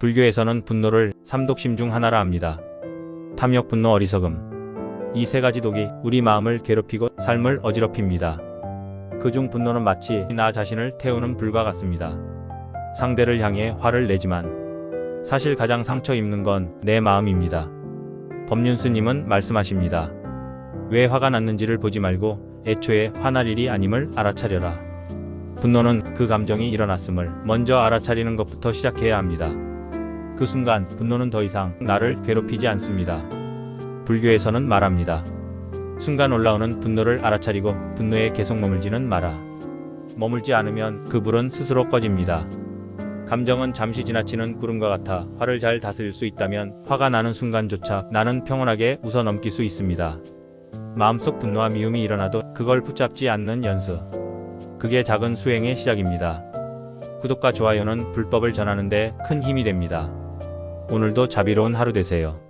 불교에서는 분노를 삼독심 중 하나라 합니다. 탐욕, 분노, 어리석음. 이 세 가지 독이 우리 마음을 괴롭히고 삶을 어지럽힙니다. 그중 분노는 마치 나 자신을 태우는 불과 같습니다. 상대를 향해 화를 내지만 사실 가장 상처 입는 건 내 마음입니다. 법륜스님은 말씀하십니다. 왜 화가 났는지를 보지 말고 애초에 화날 일이 아님을 알아차려라. 분노는 그 감정이 일어났음을 먼저 알아차리는 것부터 시작해야 합니다. 그 순간 분노는 더 이상 나를 괴롭히지 않습니다. 불교에서는 말합니다. 순간 올라오는 분노를 알아차리고 분노에 계속 머물지는 마라. 머물지 않으면 그 불은 스스로 꺼집니다. 감정은 잠시 지나치는 구름과 같아 화를 잘 다스릴 수 있다면 화가 나는 순간조차 나는 평온하게 웃어 넘길 수 있습니다. 마음속 분노와 미움이 일어나도 그걸 붙잡지 않는 연습. 그게 작은 수행의 시작입니다. 구독과 좋아요는 불법을 전하는데 큰 힘이 됩니다. 오늘도 자비로운 하루 되세요.